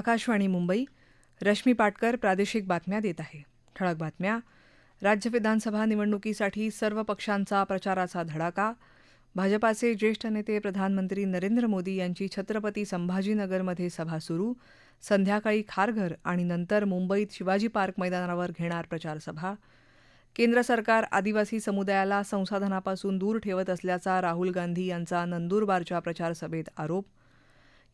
आकाशवाणी मुंबई रश्मी पाटकर प्रादेशिक बातम्या देत आहे. ठळक बातम्या. राज्य विधानसभा निवडणुकीसाठी सर्व पक्षांचा प्रचाराचा धडाका. भाजपाचे ज्येष्ठ नेते प्रधानमंत्री नरेंद्र मोदी यांची छत्रपती संभाजीनगरमध्ये सभा सुरू. संध्याकाळी खारघर आणि नंतर मुंबईत शिवाजी पार्क मैदानावर घेणार प्रचारसभा केंद्र सरकार आदिवासी समुदायाला संसाधनापासून दूर ठेवत असल्याचा राहुल गांधी यांचा नंदुरबारच्या प्रचारसभेत आरोप.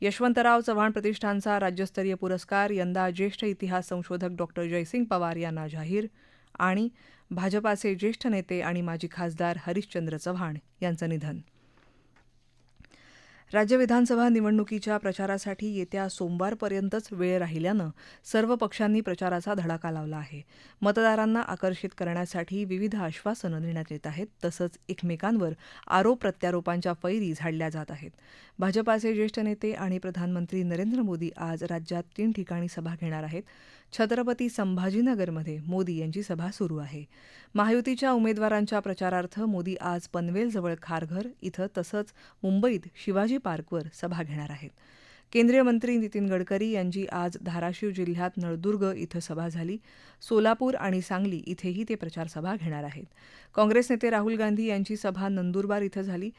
यशवंतराव चव्हाण प्रतिष्ठानचा राज्यस्तरीय पुरस्कार यंदा ज्येष्ठ इतिहास संशोधक डॉक्टर जयसिंग पवार यांना जाहीर आणि भाजपाचे ज्येष्ठ नेते आणि माजी खासदार हरिश्चंद्र चव्हाण यांचं निधन. राज्य विधानसभा निवडणुकीच्या प्रचारासाठी येत्या सोमवारपर्यंतच वेळ राहिल्यानं सर्व पक्षांनी प्रचाराचा धडाका लावला आहे. मतदारांना आकर्षित करण्यासाठी विविध आश्वासनं देण्यात येत आहेत तसंच एकमेकांवर आरोप प्रत्यारोपांच्या फैरी झाडल्या जात आहेत. भाजपाचे ज्येष्ठ नेते आणि प्रधानमंत्री नरेंद्र मोदी आज राज्यात तीन ठिकाणी सभा घेणार आहेत. छत्रपती संभाजीनगरमध्ये मोदी यांची सभा सुरू आहे. महायुतीच्या उमेदवारांच्या प्रचारार्थ मोदी आज पनवेलजवळ खारघर इथं तसंच मुंबईत शिवाजी पार्कवर सभा घेणार आहेत. केंद्रीय मंत्री नितीन गडकरी यांची आज धाराशिव जिल्ह्यात नळदुर्ग इथं सभा झाली. सोलापूर आणि सांगली इथेही ते प्रचारसभा घेणार आहेत. काँग्रेस नेते राहुल गांधी यांची सभा नंदुरबार इथं झाली.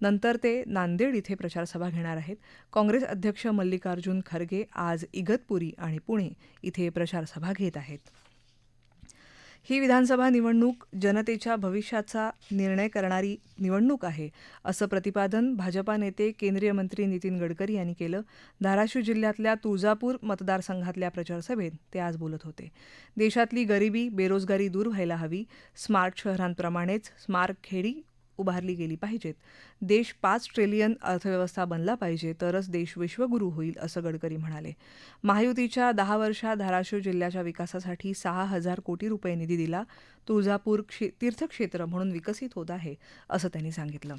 नंतर ते नांदेड इथे प्रचारसभा घेणार आहेत. काँग्रेस अध्यक्ष मल्लिकार्जुन खरगे आज इगतपुरी आणि पुणे इथे प्रचारसभा घेत आहेत. ही विधानसभा निवडणूक जनतेच्या भविष्याचा निर्णय करणारी निवडणूक आहे असं प्रतिपादन भाजपा नेते केंद्रीय मंत्री नितीन गडकरी यांनी केलं. धाराशिव जिल्ह्यातल्या तुळजापूर मतदारसंघातल्या प्रचारसभेत ते आज बोलत होते. देशातली गरिबी बेरोजगारी दूर व्हायला हवी. स्मार्ट शहरांप्रमाणेच स्मार्ट खेडी उभारली गेली पाहिजेत. देश पाच ट्रिलियन अर्थव्यवस्था बनला पाहिजे तरच देश विश्वगुरू होईल असं गडकरी म्हणाले. महायुतीच्या दहा वर्षात धाराशिव जिल्ह्याच्या विकासासाठी सहा हजार कोटी रुपये निधी दिला. तुळजापूर क्षे तीर्थक्षेत्र म्हणून विकसित होत आहे असं त्यांनी सांगितलं.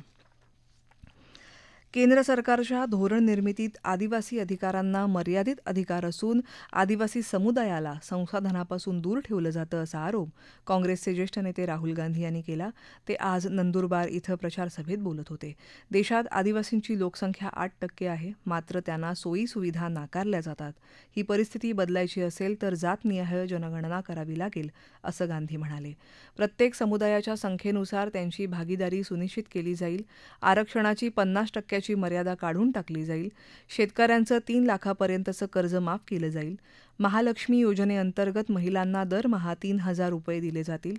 केंद्र सरकारच्या धोरण निर्मितीत आदिवासी अधिकारांना मर्यादित अधिकार असून आदिवासी समुदायाला संसाधनापासून दूर ठेवलं जातं असा आरोप काँग्रेसचे ज्येष्ठ नेते राहुल गांधी यांनी केला. ते आज नंदुरबार इथं प्रचारसभेत बोलत होते. देशात आदिवासींची लोकसंख्या आठ टक्के आहे. मात्र त्यांना सोयी सुविधा नाकारल्या जातात. ही परिस्थिती बदलायची असेल तर जातनिहाय जनगणना करावी लागेल असं गांधी म्हणाले. प्रत्येक समुदायाच्या संख्येनुसार त्यांची भागीदारी सुनिश्चित केली जाईल. आरक्षणाची पन्नास टक्क्याची कर्जाची मर्यादा काढून टाकली जाईल. शेतकऱ्यांचं तीन लाखापर्यंतचं कर्ज माफ केलं जाईल. महालक्ष्मी योजनेअंतर्गत महिलांना दरमहा तीन हजार रुपये दिले जातील.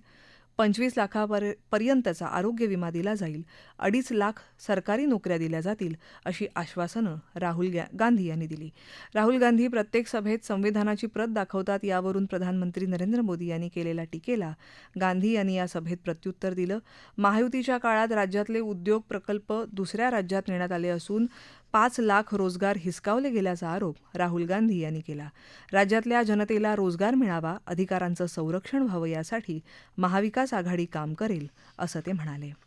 पंचवीस लाखापर्यंतचा आरोग्य विमा दिला जाईल. अडीच लाख सरकारी नोकऱ्या दिल्या जातील अशी आश्वासनं राहुल गांधी यांनी दिली. राहुल गांधी प्रत्येक सभेत संविधानाची प्रत दाखवतात यावरून प्रधानमंत्री नरेंद्र मोदी यांनी केलेल्या टीकेला गांधी यांनी या सभेत प्रत्युत्तर दिलं. महायुतीच्या काळात राज्यातले उद्योग प्रकल्प दुसऱ्या राज्यात नेण्यात आले असून पाच लाख रोजगार हिसकावले गेल्याचा आरोप राहुल गांधी यांनी केला. राज्यातल्या जनतेला रोजगार मिळावा अधिकारांचं संरक्षण व्हावं यासाठी महाविकास आघाडी काम करेल असं ते म्हणाले.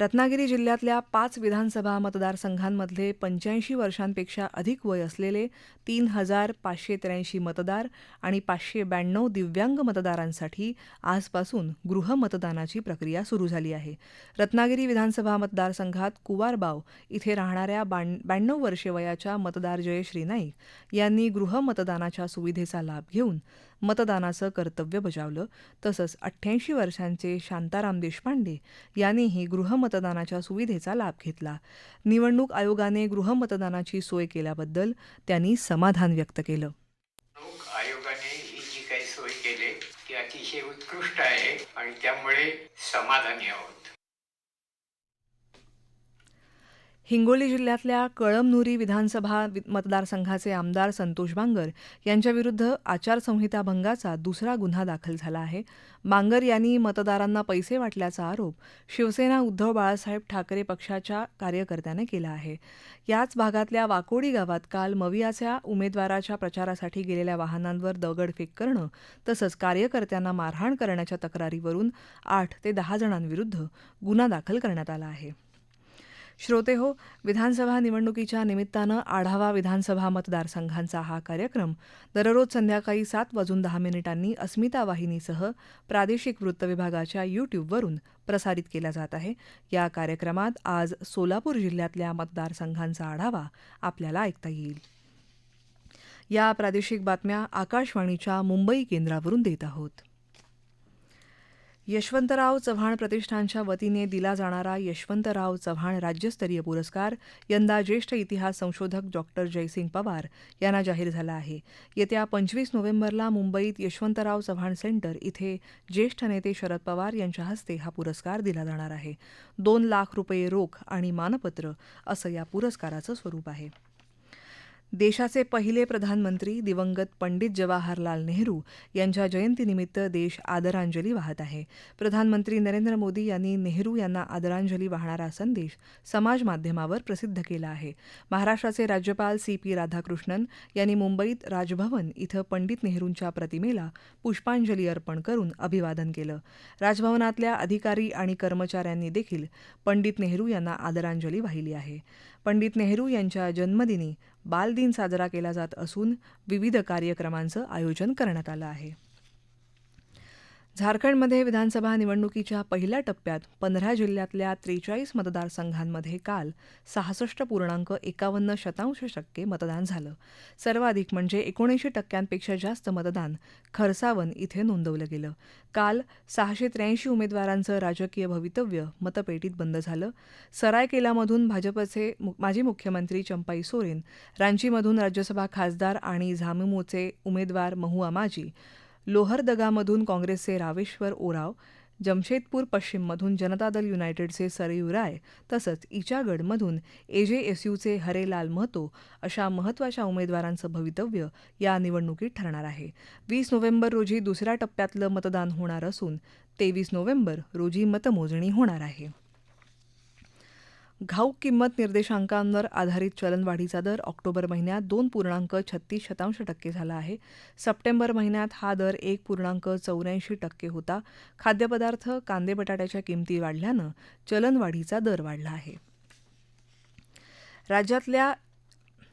रत्नागिरी जिल्ह्यातल्या पाच विधानसभा मतदारसंघांमधले पंच्याऐंशी वर्षांपेक्षा अधिक वय असलेले तीन हजार पाचशे त्र्याऐंशी मतदार आणि पाचशे ब्याण्णव दिव्यांग मतदारांसाठी आजपासून गृहमतदानाची प्रक्रिया सुरू झाली आहे. रत्नागिरी विधानसभा मतदारसंघात कुवारबाव इथे राहणाऱ्या ब्याण्णव वर्षे वयाच्या मतदार जयश्री नाईक यांनी गृहमतदानाच्या सुविधेचा लाभ घेऊन मतदानाचं कर्तव्य बजावलं. तसंच अठ्ठ्याऐंशी वर्षांचे शांताराम देशपांडे यांनीही गृहमतदानाच्या सुविधेचा लाभ घेतला. निवडणूक आयोगाने गृहमतदानाची सोय केल्याबद्दल त्यांनी समाधान व्यक्त केलं. आयोगाने ही जी काही सोय केली ती अतिशय उत्कृष्ट आहे आणि त्यामुळे समाधानी आहोत. हिंगोली जिल्ह्यातल्या कळमनुरी विधानसभा मतदारसंघाचे आमदार संतोष बांगर यांच्याविरुद्ध आचारसंहिता भंगाचा दुसरा गुन्हा दाखल झाला आहे. बांगर यांनी मतदारांना पैसे वाटल्याचा आरोप शिवसेना उद्धव बाळासाहेब ठाकरे पक्षाच्या कार्यकर्त्याने केला आहे. याच भागातल्या वाकोडी गावात काल मवियाच्या उमेदवाराच्या प्रचारासाठी गेलेल्या वाहनांवर दगडफेक करणं तसंच कार्यकर्त्यांना मारहाण करण्याच्या तक्रारीवरून आठ ते दहा जणांविरुद्ध गुन्हा दाखल करण्यात आला आहे. श्रोते हो विधानसभा निवडणुकीच्या निमित्तानं आढावा विधानसभा मतदारसंघांचा हा कार्यक्रम दररोज संध्याकाळी सात वाजून दहा मिनिटांनी अस्मिता वाहिनीसह प्रादेशिक वृत्तविभागाच्या यूट्यूबवरून प्रसारित केला जात आहे. या कार्यक्रमात आज सोलापूर जिल्ह्यातल्या मतदारसंघांचा आढावा आपल्याला ऐकता येईल. या प्रादेशिक बातम्या आकाशवाणीच्या मुंबई केंद्रावरून देत आहोत. यशवंतराव चव्हाण प्रतिष्ठानच्या वतीने दिला जाणारा यशवंतराव चव्हाण राज्यस्तरीय पुरस्कार यंदा ज्येष्ठ इतिहास संशोधक डॉक्टर जयसिंग पवार यांना जाहीर झाला आहे. येत्या पंचवीस नोव्हेंबरला मुंबईत यशवंतराव चव्हाण सेंटर इथे ज्येष्ठ नेते शरद पवार यांच्या हस्ते हा पुरस्कार दिला जाणार आहे. दोन लाख रुपये रोख आणि मानपत्र असं या पुरस्काराचं स्वरूप आहे. देशाचे पहिले प्रधानमंत्री दिवंगत पंडित जवाहरलाल नेहरू यांच्या जयंतीनिमित्त देश आदरांजली वाहत आहे. प्रधानमंत्री नरेंद्र मोदी यांनी नेहरू यांना आदरांजली वाहणारा संदेश समाज माध्यमावर प्रसिद्ध केला आहे. महाराष्ट्राचे राज्यपाल सी पी राधाकृष्णन यांनी मुंबईत राजभवन इथं पंडित नेहरूंच्या प्रतिमेला पुष्पांजली अर्पण करून अभिवादन केलं. राजभवनातल्या अधिकारी आणि कर्मचाऱ्यांनी देखील पंडित नेहरू यांना आदरांजली वाहिली आहे. पंडित नेहरू यांच्या जन्मदिनी बालदिन साजरा केला जात असून विविध कार्यक्रमांचं आयोजन करण्यात आलं आहे. झारखंडमध्ये विधानसभा निवडणुकीच्या पहिल्या टप्प्यात पंधरा जिल्ह्यातल्या त्रेचाळीस मतदारसंघांमध्ये काल सहासष्ट पूर्णांक एकावन्न शतांश टक्के मतदान झालं. सर्वाधिक म्हणजे एकोणऐंशी टक्क्यांपेक्षा जास्त मतदान खरसावन इथे नोंदवलं गेलं. काल सहाशे त्र्याऐंशी उमेदवारांचं राजकीय भवितव्य मतपेटीत बंद झालं. सरायकेलामधून भाजपचे माजी मुख्यमंत्री चंपाई सोरेन रांचीमधून राज्यसभा खासदार आणि झामुमोचे उमेदवार महुआ माजी लोहरदगामधून काँग्रेसचे रावेश्वर ओराव जमशेदपूर पश्चिममधून जनता दल युनायटेडचे सरयू राय तसंच इचागडमधून एजेएसयूचे हरेलाल महतो अशा महत्त्वाच्या उमेदवारांचं भवितव्य या निवडणुकीत ठरणार आहे. वीस नोव्हेंबर रोजी दुसऱ्या टप्प्यातलं मतदान होणार असून तेवीस नोव्हेंबर रोजी मतमोजणी होणार आहे. घाऊक किंमत निर्देशांकांवर आधारित चलनवाढीचा दर ऑक्टोबर महिन्यात दोन पूर्णांक छत्तीस शतांश टक्के झाला आहे. सप्टेंबर महिन्यात हा दर एक पूर्णांक चौऱ्याऐंशी टक्के होता. खाद्यपदार्थ कांदे बटाट्याच्या किमती वाढल्यानं चलनवाढीचा दर वाढला आहे. राज्यातल्या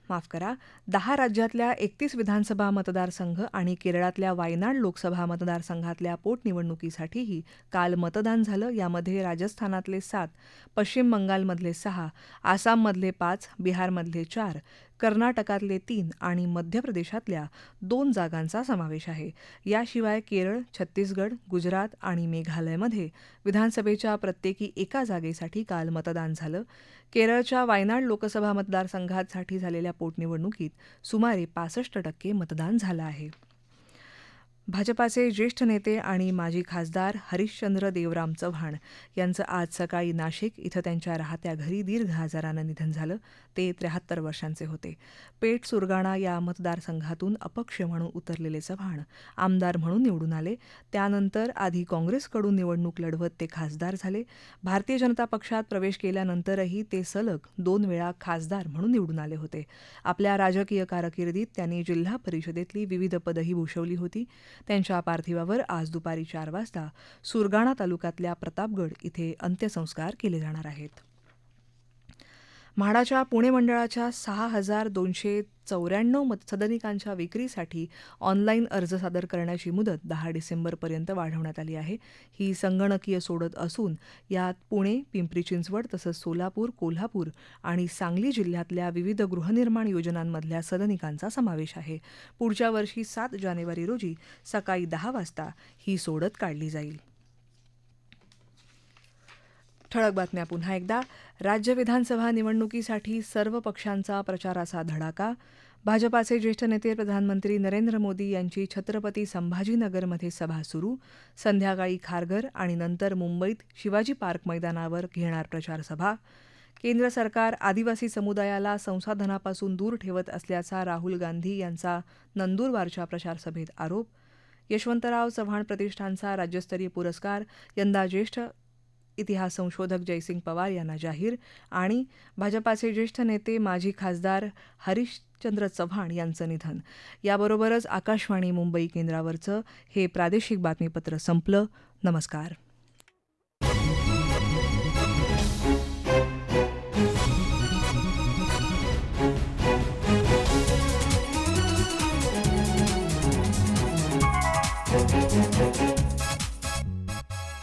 माफ करा दहा राज्यातल्या एकतीस विधानसभा मतदारसंघ आणि केरळातल्या वायनाड लोकसभा मतदारसंघातल्या पोटनिवडणुकीसाठीही काल मतदान झालं. यामध्ये राजस्थानातले सात पश्चिम बंगालमधले सहा आसाममधले पाच बिहारमधले चार कर्नाटकातले तीन आणि मध्य प्रदेशातल्या दोन जागांचा समावेश आहे. याशिवाय केरळ छत्तीसगड गुजरात आणि मेघालयमध्ये विधानसभेच्या प्रत्येकी एका जागेसाठी काल मतदान झालं. केरळच्या वायनाड लोकसभा मतदारसंघासाठी झालेल्या पोटनिवडणुकीत सुमारे पासष्ट टक्के मतदान झालं आहे. भाजपाचे ज्येष्ठ नेते आणि माजी खासदार हरिश्चंद्र देवराम चव्हाण यांचं आज सकाळी नाशिक इथं त्यांच्या राहत्या घरी दीर्घ आजारानं निधन झालं. ते त्र्याहत्तर वर्षांचे होते. पेठ सुरगाणा या मतदारसंघातून अपक्ष म्हणून उतरलेले चव्हाण आमदार म्हणून निवडून आले. त्यानंतर आधी काँग्रेसकडून निवडणूक लढवत ते खासदार झाले. भारतीय जनता पक्षात प्रवेश केल्यानंतरही ते सलग दोन वेळा खासदार म्हणून निवडून आले होते. आपल्या राजकीय कारकिर्दीत त्यांनी जिल्हा परिषदेतली विविध पदही भूषवली होती. त्यांच्या पार्थिवावर आज दुपारी चार वाजता सुरगाणा तालुक्यातल्या प्रतापगड इथे अंत्यसंस्कार केले जाणार आहेत. म्हाडाच्या पुणे मंडळाच्या सहा हजार दोनशे चौऱ्याण्णव सदनिकांच्या विक्रीसाठी ऑनलाईन अर्ज सादर करण्याची मुदत दहा डिसेंबरपर्यंत वाढवण्यात आली आहे. ही संगणकीय सोडत असून यात पुणे पिंपरी चिंचवड तसंच सोलापूर कोल्हापूर आणि सांगली जिल्ह्यातल्या विविध गृहनिर्माण योजनांमधल्या सदनिकांचा समावेश आहे. पुढच्या वर्षी सात जानेवारी रोजी सकाळी दहा वाजता ही सोडत काढली जाईल. ठळक बातम्या. पुन्हा एकदा राज्य विधानसभा निवडणुकीसाठी सर्व पक्षांचा प्रचाराचा धडाका. भाजपाचे ज्येष्ठ नेते प्रधानमंत्री नरेंद्र मोदी यांची छत्रपती संभाजीनगरमध्ये सभा सुरू. संध्याकाळी खारघर आणि नंतर मुंबईत शिवाजी पार्क मैदानावर घेणार प्रचारसभा. केंद्र सरकार आदिवासी समुदायाला संसाधनापासून दूर ठेवत असल्याचा राहुल गांधी यांचा नंदुरबारच्या प्रचारसभेत आरोप. यशवंतराव चव्हाण प्रतिष्ठानचा राज्यस्तरीय पुरस्कार यंदा ज्येष्ठ इतिहास संशोधक जयसिंग पवार यांना जाहीर आणि भाजपाचे ज्येष्ठ नेते माजी खासदार हरिश्चंद्र चव्हाण यांचं निधन. याबरोबरच आकाशवाणी मुंबई केंद्रावरचं हे प्रादेशिक बातमीपत्र संपलं. नमस्कार.